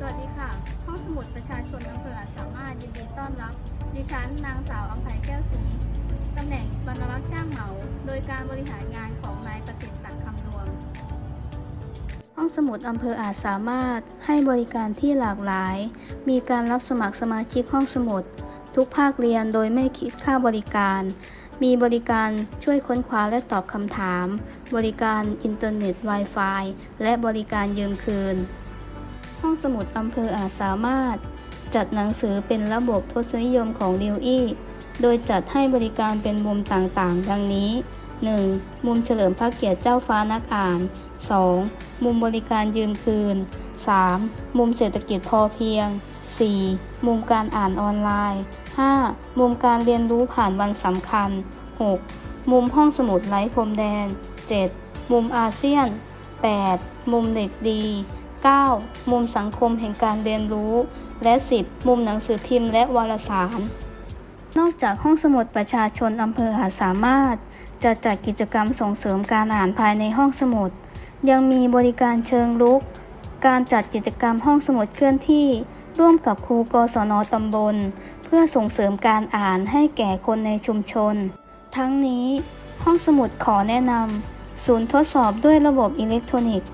สวัสดีค่ะห้องสมุดประชาชนอำเภออาจสามารถยินดีต้อนรับ ดิฉันนางสาวอภัยแก้วศรีตำแหน่งบรรลักษ์จ้างเหมา โดยการบริหารงานของนายประสิทธิ์ศักดิ์คำดวง ห้องสมุดอำเภออาจสามารถให้บริการที่หลากหลาย มีการรับสมัครสมาชิกห้องสมุด ทุกภาคเรียนโดยไม่คิดค่าบริการ มีบริการช่วยค้นคว้าและตอบคำถาม บริการอินเทอร์เน็ต Wi-Fi และบริการยืมคืน ห้องสมุดอำเภออาจสามารถ จัดหนังสือเป็นระบบทศนิยมของดิวอี้โดยจัดให้บริการเป็นมุมต่างๆ ดังนี้ 1. มุมเฉลิมพระเกียรติเจ้าฟ้านักอ่าน 2. มุมบริการยืมคืน 3. มุมเศรษฐกิจพอเพียง 4. มุมการอ่านออนไลน์ 5. มุมการเรียนรู้ผ่านวันสำคัญ 6. มุมห้องสมุดไร้พรมแดน 7. มุมอาเซียน 8. มุมเด็กดี 9. มุมสังคมแห่งการเรียนรู้ และ 10. มุมหนังสือพิมพ์และวารสาร นอกจากห้องสมุดประชาชนอำเภอหาดสามารถ จะจัดกิจกรรมส่งเสริมการอ่านภายในห้องสมุด ยังมีบริการเชิงรุก การจัดกิจกรรมห้องสมุดเคลื่อนที่ ร่วมกับครูกศนตำบล เพื่อส่งเสริมการอ่านให้แก่คนในชุมชน ทั้งนี้ ห้องสมุดขอแนะนำศูนย์ทดสอบด้วยระบบอิเล็กทรอนิกส์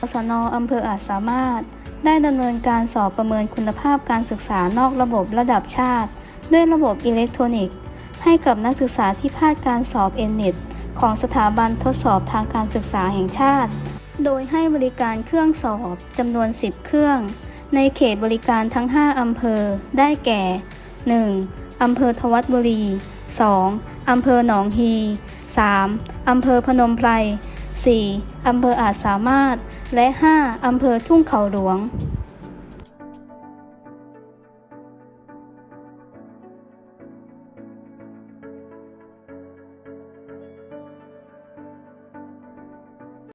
กศนอำเภออาจสามารถ ได้ดำเนินการสอบประเมินคุณภาพการศึกษานอกระบบระดับชาติ ด้วยระบบอิเล็กทรอนิกส์ ให้กับนักศึกษาที่พลาดการสอบเอ็นเน็ตของสถาบันทดสอบทางการศึกษาแห่งชาติ โดยให้บริการเครื่องสอบจำนวน 10 เครื่อง ในเขตบริการทั้ง 5 อำเภอ ได้แก่ 1. อำเภอทวัดบุรี 2. อำเภอหนองฮี 3. อำเภอพนมไพร 4. อำเภออาจสามารถ และ 5. อำเภอทุ่งเขาหลวง